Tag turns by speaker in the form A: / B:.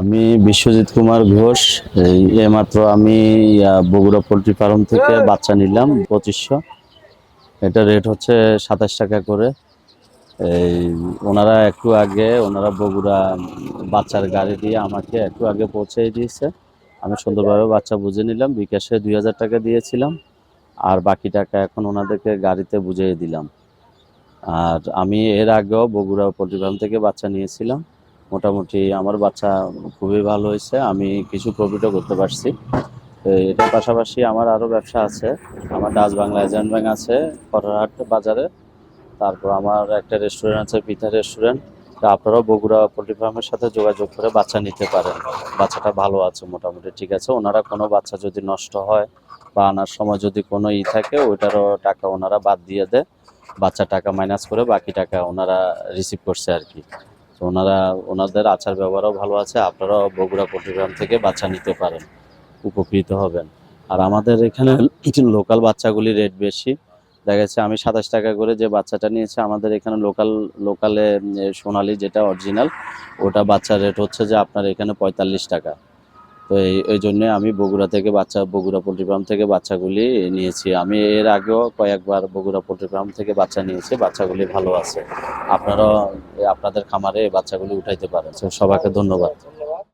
A: আমি বিশ্বজিৎ কুমার ঘোষ এই এইমাত্র আমি বগুড়া পোলট্রি ফার্ম থেকে বাচ্চা নিলাম পঁচিশশো। এটা রেট হচ্ছে সাতাশ টাকা করে। এই ওনারা একটু আগে ওনারা বগুড়া বাচ্চার গাড়ি দিয়ে আমাকে একটু আগে পৌঁছে দিয়েছে। আমি সুন্দরভাবে বাচ্চা বুঝে নিলাম বিকাশে দুই হাজার টাকা দিয়েছিলাম আর বাকি টাকা এখন ওনাদেরকে গাড়িতে বুঝিয়ে দিলাম। আর আমি এর আগেও বগুড়া পোলট্রি ফার্ম থেকে বাচ্চা নিয়েছিলাম। মোটামুটি আমার বাচ্চা খুবই ভালো হয়েছে, আমি কিছু প্রফিটও করতে পারছি। এটার পাশাপাশি আমার আরও ব্যবসা আছে, আমার ডাচ বাংলা এজেন্ট ব্যাংক আছে কটরহাট বাজারে। তারপর আমার একটা রেস্টুরেন্ট আছে, পিঠা রেস্টুরেন্ট আপনারাও বগুড়া পোলট্রি ফার্মের সাথে যোগাযোগ করে বাচ্চা নিতে পারেন। বাচ্চাটা ভালো আছে মোটামুটি, ঠিক আছে? ওনারা কোনো বাচ্চা যদি নষ্ট হয় বা আনার সময় যদি কোনো ই থাকে, ওইটারও টাকা ওনারা বাদ দিয়ে দেয়। বাচ্চা টাকা মাইনাস করে বাকি টাকা ওনারা রিসিভ করছে আর কি। তো ওনারা, ওনাদের আচার ব্যবহারও ভালো আছে, আপনারাও বগুড়া পোলট্রি ফার্ম থেকে বাচ্চা নিতে পারেন, উপকৃত হবেন। আর আমাদের এখানে লোকাল বাচ্চাগুলি রেট বেশি। দেখা যাচ্ছে আমি সাতাশ টাকা করে যে বাচ্চাটা নিয়েছে, আমাদের এখানে লোকাল, লোকালে সোনালি যেটা অরিজিনাল ওটা বাচ্চার রেট হচ্ছে যে আপনার এখানে পঁয়তাল্লিশ টাকা। তো এই ওই জন্যে আমি বগুড়া থেকে বাচ্চা, বগুড়া পোলট্রি ফার্ম থেকে বাচ্চাগুলি নিয়েছি। আমি এর আগেও কয়েকবার বগুড়া পোলট্রি ফার্ম থেকে বাচ্চা নিয়েছি, বাচ্চাগুলি ভালো আছে। আপনারাও আপনাদের খামারে বাচ্চাগুলি উঠাইতে পারেন। সবাইকে ধন্যবাদ।